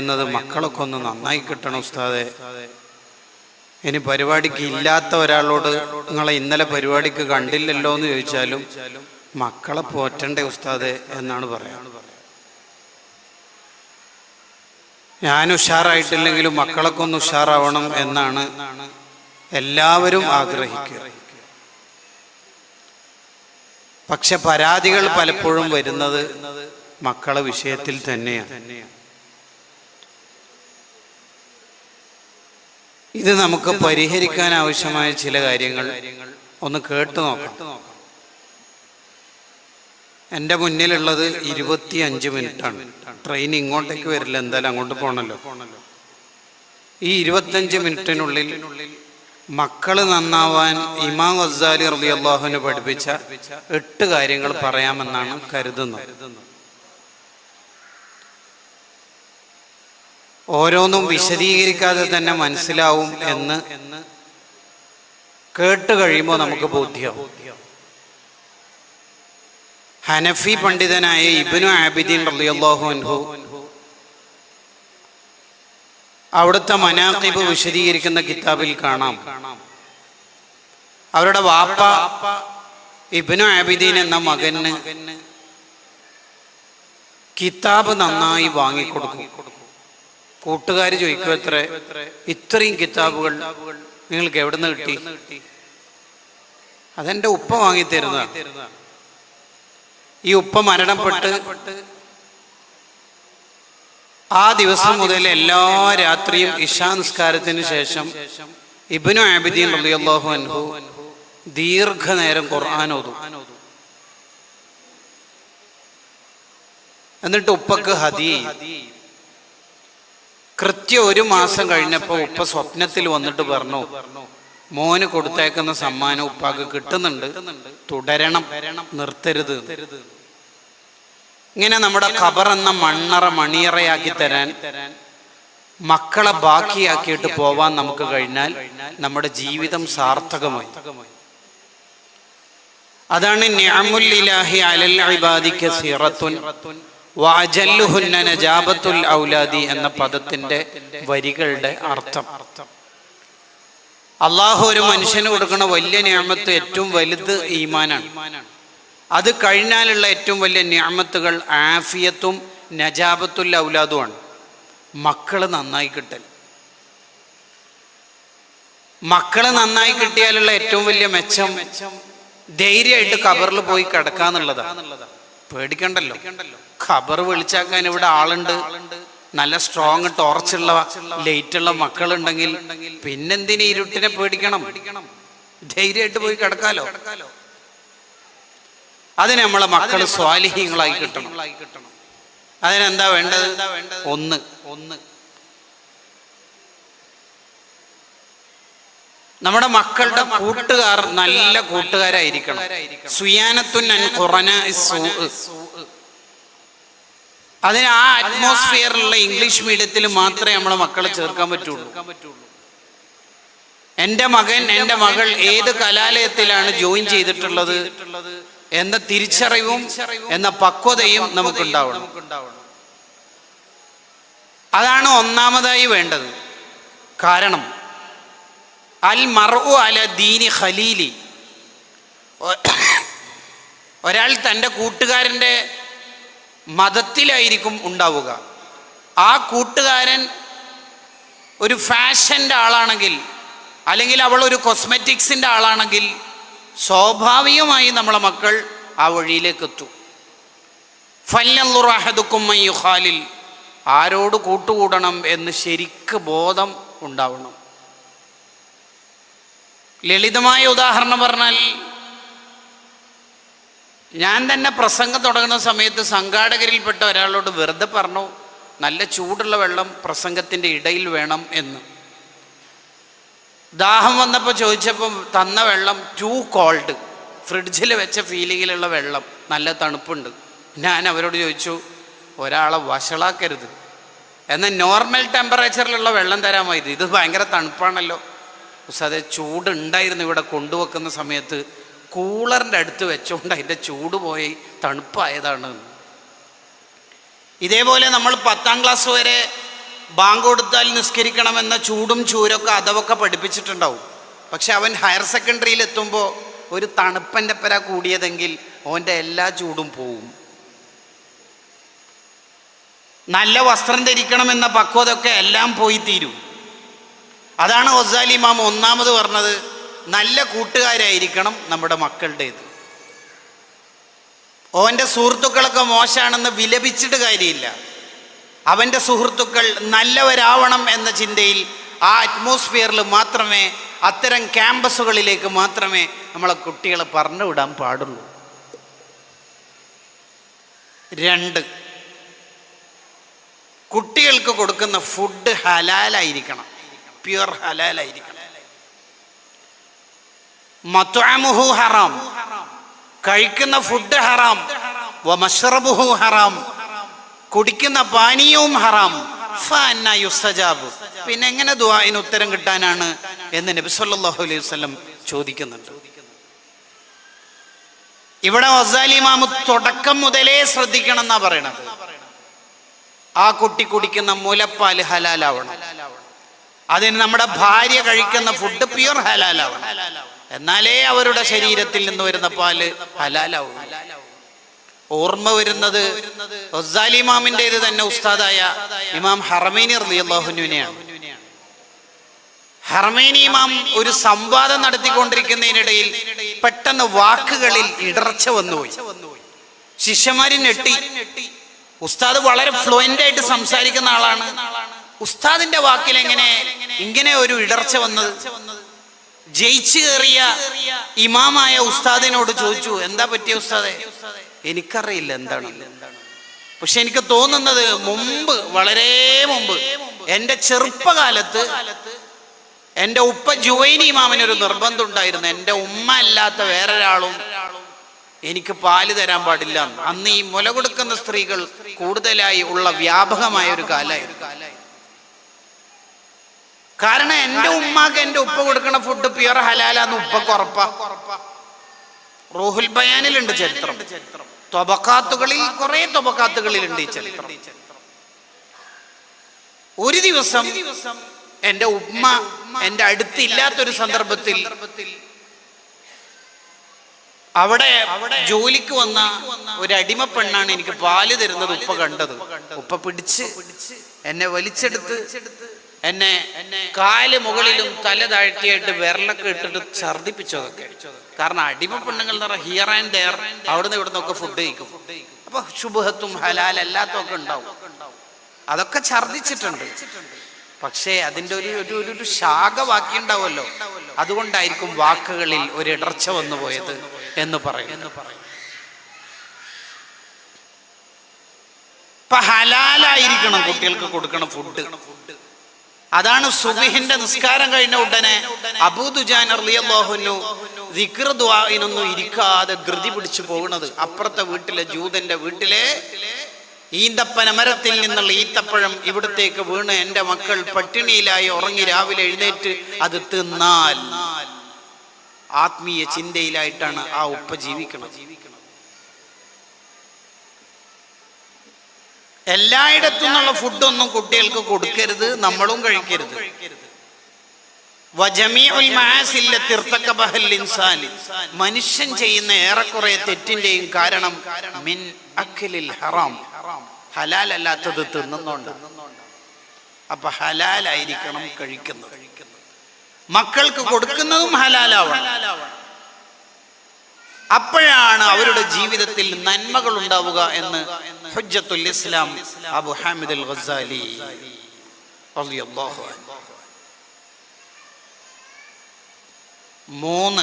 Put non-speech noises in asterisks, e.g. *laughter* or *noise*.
എന്നത് മക്കളൊക്കെ ഒന്ന് നന്നായി കിട്ടണം ഉസ്താദെ. ഇനി പരിപാടിക്ക് ഇല്ലാത്ത ഒരാളോട് നിങ്ങളെ ഇന്നലെ പരിപാടിക്ക് കണ്ടില്ലല്ലോ എന്ന് ചോദിച്ചാലും മക്കളെ പോറ്റണ്ടേ ഉസ്താദെ എന്നാണ് പറയാ. ഞാൻ ഉഷാറായിട്ടില്ലെങ്കിലും മക്കളൊക്കെ ഒന്ന് ഉഷാറാവണം എന്നാണ് എല്ലാവരും ആഗ്രഹിക്കുക. പക്ഷെ പരാതികൾ പലപ്പോഴും വരുന്നത് മക്കളെ വിഷയത്തിൽ തന്നെയാണ്. ഇത് നമുക്ക് പരിഹരിക്കാൻ ആവശ്യമായ ചില കാര്യങ്ങൾ ഒന്ന് കേട്ടു നോക്കാം. എന്റെ മുന്നിലുള്ളത് ഇരുപത്തി അഞ്ച് മിനിറ്റാണ്. ട്രെയിൻ ഇങ്ങോട്ടേക്ക് വരില്ല എന്തായാലും അങ്ങോട്ട് പോകണല്ലോ ഈ ഇരുപത്തഞ്ച് മിനിറ്റിനുള്ളിൽ മക്കൾ നന്നാവാൻ ഇമാം ഗസാലി റബി അള്ളാഹുവിനെ പഠിപ്പിച്ച എട്ട് കാര്യങ്ങൾ പറയാമെന്നാണ് കരുതുന്നത്. ഓരോന്നും വിശദീകരിക്കാതെ തന്നെ മനസ്സിലാവും എന്ന് കേട്ട് കഴിയുമ്പോൾ നമുക്ക് ബോധ്യം. ഹനഫി പണ്ഡിതനായ ഇബിനു ആബിദീൻ റളിയല്ലാഹു അൻഹു അവിടുത്തെ മനാഖിബ് വിശദീകരിക്കുന്ന കിതാബിൽ കാണാം. അവരുടെ വാപ്പ ഇബിനു ആബിദീൻ എന്ന മകന് കിതാബ് നന്നായി വാങ്ങിക്കൊടുക്കും. കൂട്ടുകാർ ചോദിക്കും എത്ര? ഇത്രയും കിതാബുകൾ നിങ്ങൾക്ക് എവിടെ നിന്ന് കിട്ടി? അതെന്റെ ഉപ്പ വാങ്ങി തരുന്ന ഈ ഉപ്പ മരണപ്പെട്ട് ആ ദിവസം മുതൽ എല്ലാ രാത്രിയും ഇഷാ നിസ്കാരത്തിന് ശേഷം ഇബിനു ആബിദീൻ റളിയല്ലാഹു അൻഹു ദീർഘനേരം ഖുർആൻ എന്നിട്ട് ഉപ്പക്ക് ഹദി. കൃത്യം ഒരു മാസം കഴിഞ്ഞപ്പോൾ ഉപ്പ സ്വപ്നത്തിൽ വന്നിട്ട് പറഞ്ഞു മോന് കൊടുത്തേക്കുന്ന സമ്മാനം ഉപ്പാക്ക് കിട്ടുന്നുണ്ട്. തുടരണം നിർത്തരുത്. ഇങ്ങനെ നമ്മുടെ ഖബർ എന്ന മണ്ണറ മണിയറയാക്കി തരാൻ മക്കളെ ബാക്കിയാക്കിയിട്ട് പോവാൻ നമുക്ക് കഴിഞ്ഞാൽ നമ്മുടെ ജീവിതം സാർത്ഥകമായി. അതാണ് ന്യാമുല്ലാഹി അലൽ സിറത്തുൻ. വഅജല്ലുഹുന്ന നജാബത്തുൽ ഔലാദി എന്ന പദത്തിന്റെ വരികളുടെ അർത്ഥം. അള്ളാഹു ഒരു മനുഷ്യന് കൊടുക്കുന്ന വലിയ ഞാമത്ത് ഏറ്റവും വലുത് ഈമാനാണ്. അത് കഴിഞ്ഞാലുള്ള ഏറ്റവും വലിയ ഞാമത്തുകൾ ആഫിയത്തും നജാബത്തുൽ ഔലാദുമാണ്. മക്കൾ നന്നായി കിട്ടൽ. മക്കൾ നന്നായി കിട്ടിയാലുള്ള ഏറ്റവും വലിയ മെച്ചം ധൈര്യമായിട്ട് കബറിൽ പോയി കിടക്കാന്നുള്ളതാണ്. പേടിക്കണ്ടല്ലോ. ഖബർ വിളിച്ചാക്കാൻ ഇവിടെ ആളുണ്ട്. നല്ല സ്ട്രോങ് ടോർച്ചുള്ള ലൈറ്റുള്ള മക്കളുണ്ടെങ്കിൽ പിന്നെന്തിന് ഇരുട്ടിനെ പേടിക്കണം? ധൈര്യമായിട്ട് പോയി കിടക്കാലോ? അതിന് നമ്മളെ മക്കൾ സ്വാലിഹ്യങ്ങളായി കിട്ടണം. അതിനെന്താ വേണ്ടത്? ഒന്ന്. ഒന്ന്. നമ്മുടെ മക്കളുടെ കൂട്ടുകാർ നല്ല കൂട്ടുകാരായിരിക്കണം. ഇസ്സൂഅ്. അതിന് ആ അറ്റ്മോസ്ഫിയറിലുള്ള ഇംഗ്ലീഷ് മീഡിയത്തിൽ മാത്രമേ നമ്മളെ മക്കളെ ചേർക്കാൻ പറ്റുള്ളൂ. എന്റെ മകൻ എന്റെ മകൾ ഏത് കലാലയത്തിലാണ് ജോയിൻ ചെയ്തിട്ടുള്ളത് എന്ന തിരിച്ചറിവും എന്ന പക്വതയും നമുക്കുണ്ടാവണം. അതാണ് ഒന്നാമതായി വേണ്ടത്. കാരണം അൽ മറു അല ദീനി ഖലീലി. *coughs* ഒരാൾ തന്റെ കൂട്ടുകാരന്റെ മതത്തിലായിരിക്കും ഉണ്ടാവുക. ആ കൂട്ടുകാരൻ ഒരു ഫാഷന്റെ ആളാണെങ്കിൽ അല്ലെങ്കിൽ അവൾ ഒരു കോസ്മെറ്റിക്സിന്റെ ആളാണെങ്കിൽ സ്വാഭാവികമായി നമ്മളെ മക്കൾ ആ വഴിയിലേക്ക് എത്തും ഫല്ലുറാഹദുക്കും യുഹാലിൽ ആരോട് കൂട്ടുകൂടണം എന്ന് ശരിക്ക് ബോധം ഉണ്ടാവണം. ലളിതമായ ഉദാഹരണം പറഞ്ഞാൽ ഞാൻ തന്നെ പ്രസംഗം തുടങ്ങുന്ന സമയത്ത് സംഘാടകരിൽപ്പെട്ട ഒരാളോട് വെറുതെ പറഞ്ഞു നല്ല ചൂടുള്ള വെള്ളം പ്രസംഗത്തിന്റെ ഇടയിൽ വേണം എന്ന്. ദാഹം വന്നപ്പോൾ ചോദിച്ചപ്പോൾ തന്ന വെള്ളം ടു കോൾഡ് ഫ്രിഡ്ജിൽ വെച്ച ഫീലിങ്ങിലുള്ള വെള്ളം. നല്ല തണുപ്പുണ്ട്. ഞാൻ അവരോട് ചോദിച്ചു ഒരാളെ വഷളാക്കരുത്. എന്നാൽ നോർമൽ ടെമ്പറേച്ചറിലുള്ള വെള്ളം തരാമായിരുന്നു ഇത് ഭയങ്കര തണുപ്പാണല്ലോ. ഉസ്താദെ ചൂടുണ്ടായിരുന്നു ഇവിടെ കൊണ്ടുവെക്കുന്ന സമയത്ത്. കൂളറിന്റെ അടുത്ത് വെച്ചുകൊണ്ട് അതിന്റെ ചൂട് പോയി തണുപ്പായതാണ്. ഇതേപോലെ നമ്മൾ പത്താം ക്ലാസ് വരെ ബാങ്ക് കൊടുത്താൽ നിസ്കരിക്കണമെന്ന ചൂടും ചൂരൊക്കെ അതൊക്കെ പഠിപ്പിച്ചിട്ടുണ്ടാവും. പക്ഷെ അവൻ ഹയർ സെക്കൻഡറിയിൽ എത്തുമ്പോൾ ഒരു തണുപ്പന്റെ പെര കൂടിയതെങ്കിൽ അവന്റെ എല്ലാ ചൂടും പോവും. നല്ല വസ്ത്രം ധരിക്കണമെന്ന പക്വതൊക്കെ എല്ലാം പോയി തീരും. അതാണ് ഒസാലി മാം ഒന്നാമത് പറഞ്ഞത്. നല്ല കൂട്ടുകാരായിരിക്കണം നമ്മുടെ മക്കളുടേത്. ഓന്റെ സുഹൃത്തുക്കളൊക്കെ മോശമാണെന്ന് വിലപിച്ചിട്ട് കാര്യമില്ല. അവന്റെ സുഹൃത്തുക്കൾ നല്ലവരാവണം എന്ന ചിന്തയിൽ ആ അറ്റ്മോസ്ഫിയറിൽ മാത്രമേ അത്തരം ക്യാമ്പസുകളിലേക്ക് മാത്രമേ നമ്മളെ കുട്ടികളെ പറഞ്ഞു വിടാൻ പാടുള്ളൂ. രണ്ട് കുട്ടികൾക്ക് കൊടുക്കുന്ന ഫുഡ് ഹലാലായിരിക്കണം. പ്യുവർ ഹലാലായിരിക്കണം മത്വാമുഹു ഹറാം. കഴിക്കുന്ന ഫുഡ് ഹറാം. വമശ്രബുഹു ഹറാം. കുടിക്കുന്ന പാനീയവും ഹറാം. പിന്നെ എങ്ങനെ ദുആഇന് ഉത്തരം കിട്ടാനാണ് എന്ന് നബി സല്ലല്ലാഹു അലൈഹി വസല്ലം ചോദിക്കുന്നുണ്ട്. ഇവിടെ വസാലി ഇമാമ് തുടക്കം മുതലേ ശ്രദ്ധിക്കണം എന്നാ പറയണത്. ആ കുട്ടി കുടിക്കുന്ന മുലപ്പാൽ ഹലാലാവണം. അതിന് നമ്മുടെ ഭാര്യ കഴിക്കുന്ന ഫുഡ് പ്യുർ ഹലാലാവും. എന്നാലേ അവരുടെ ശരീരത്തിൽ നിന്ന് വരുന്ന പാൽ ഹലാലാവും. ഓർമ്മ വരുന്നത് ഒസാലി ഇമാമിന്റെത് തന്നെ ഉസ്താദായ ഇമാം ഹർമേനി റളിയല്ലാഹുവിനെയാണ് ഹർമേനി ഇമാം ഒരു സംവാദം നടത്തിക്കൊണ്ടിരിക്കുന്നതിനിടയിൽ പെട്ടെന്ന് വാക്കുകളിൽ ഇടർച്ച വന്നുപോയി. ശിഷ്യന്മാര് ഞെട്ടി. ഉസ്താദ് വളരെ ഫ്ലുവന്റ് ആയിട്ട് സംസാരിക്കുന്ന ആളാണ്. ഉസ്താദിന്റെ വാക്കിൽ എങ്ങനെ ഇങ്ങനെ ഒരു ഇടർച്ച വന്നത്? ജയിച്ചു കയറിയ ഇമാമായ ഉസ്താദിനോട് ചോദിച്ചു എന്താ പറ്റിയ ഉസ്താദെ? എനിക്കറിയില്ല എന്താണ്? പക്ഷെ എനിക്ക് തോന്നുന്നത് മുമ്പ് വളരെ മുമ്പ് എന്റെ ചെറുപ്പകാലത്ത് എന്റെ ഉപ്പ ജുവൈനി ഇമാമിനൊരു നിർബന്ധം ഉണ്ടായിരുന്നു. എന്റെ ഉമ്മ അല്ലാത്ത വേറൊരാളും എനിക്ക് പാൽ തരാൻ പാടില്ല അന്ന് ഈ മുല കൊടുക്കുന്ന സ്ത്രീകൾ കൂടുതലായി ഉള്ള വ്യാപകമായ ഒരു കാലമായിരുന്നു. കാരണം എന്റെ ഉമ്മാക്ക് എന്റെ ഉപ്പ കൊടുക്കുന്ന ഫുഡ് പ്യുവർ ഹലാലാന്ന് ഉപ്പക്ക് ഉറപ്പാ. റൂഹുൽ ബയാനിലുണ്ട് ചരിത്രം. തൊബക്കാത്തുകളിൽ കുറെ തൊബക്കാത്തുകളിലുണ്ട് ഈ ചരിത്രം. ഒരു ദിവസം എന്റെ ഉമ്മ എന്റെ അടുത്തില്ലാത്തൊരു സന്ദർഭത്തിൽ അവിടെ ജോലിക്ക് വന്ന ഒരു അടിമ പെണ്ണാണ് എനിക്ക് പാൽ തരുന്നത് ഉപ്പ കണ്ടത്. ഉപ്പ പിടിച്ച് എന്നെ വലിച്ചെടുത്ത് എന്നെ കാൽ മുകളിലും തല താഴ്ത്തിയായിട്ട് വിരലൊക്കെ ഇട്ടിട്ട് ഛർദിപ്പിച്ചതൊക്കെ കാരണം അടിമ പെണ്ണുങ്ങൾ എന്ന് പറഞ്ഞാൽ ഹിയർ ആൻഡ് ഡെയർ അവിടുന്ന് ഇവിടുന്ന് ഒക്കെ ഫുഡ് കഴിക്കും. അപ്പൊ ശുഭത്വം ഹലാൽ അല്ലാത്തതൊക്കെ ഉണ്ടാവും. അതൊക്കെ ഛർദിച്ചിട്ടുണ്ട് പക്ഷേ അതിന്റെ ഒരു ഒരു ഒരു ശാഖ ബാക്കി ഉണ്ടാവുമല്ലോ. അതുകൊണ്ടായിരിക്കും വാക്കുകളിൽ ഒരു ഇടർച്ച വന്നു പോയത് എന്ന് പറയും ഇപ്പൊ ഹലാലായിരിക്കണം കുട്ടികൾക്ക് കൊടുക്കണം ഫുഡ് അതാണ് സുബിഹിന്റെ നിസ്കാരം കഴിഞ്ഞ ഉടനെ അബൂദുജാൻ അർലിയല്ലാഹുനു ദിക്റുദ്വായിനൊന്നും ഇരിക്കാതെ ധൃതി പിടിച്ചു പോകുന്നത് അപ്പുറത്തെ വീട്ടിലെ ജൂതന്റെ വീട്ടിലെ ഈന്തപ്പനമരത്തിൽ നിന്നുള്ള ഈത്തപ്പഴം ഇവിടത്തേക്ക് വീണ് എന്റെ മക്കൾ പട്ടിണിയിലായി ഉറങ്ങി രാവിലെ എഴുന്നേറ്റ് അത് തിന്നാൽ. ആത്മീയ ചിന്തയിലായിട്ടാണ് ആ ഉപ്പ ജീവിക്കുന്നത് എല്ലായിടത്തു നിന്നുള്ള ഫുഡൊന്നും കുട്ടികൾക്ക് കൊടുക്കരുത് നമ്മളും കഴിക്കരുത്. മനുഷ്യൻ ചെയ്യുന്ന ഏറെക്കുറെ തെറ്റിന്റെയും കാരണം മിൻ അഖിലിൽ ഹറാം. ഹലാലല്ലാത്തത് തിന്നുന്നോണ്ട്. അപ്പൊ ഹലാലായിരിക്കണം കഴിക്കുന്നത്. മക്കൾക്ക് കൊടുക്കുന്നതും ഹലാലാവണം. അപ്പോഴാണ് അവരുടെ ജീവിതത്തിൽ നന്മകൾ ഉണ്ടാവുക എന്ന് ഹുജ്ജത്തുൽ ഇസ്ലാം അബു ഹാമിദ് അൽ ഗസാലി റളിയല്ലാഹു അൻഹു. മൂന്ന്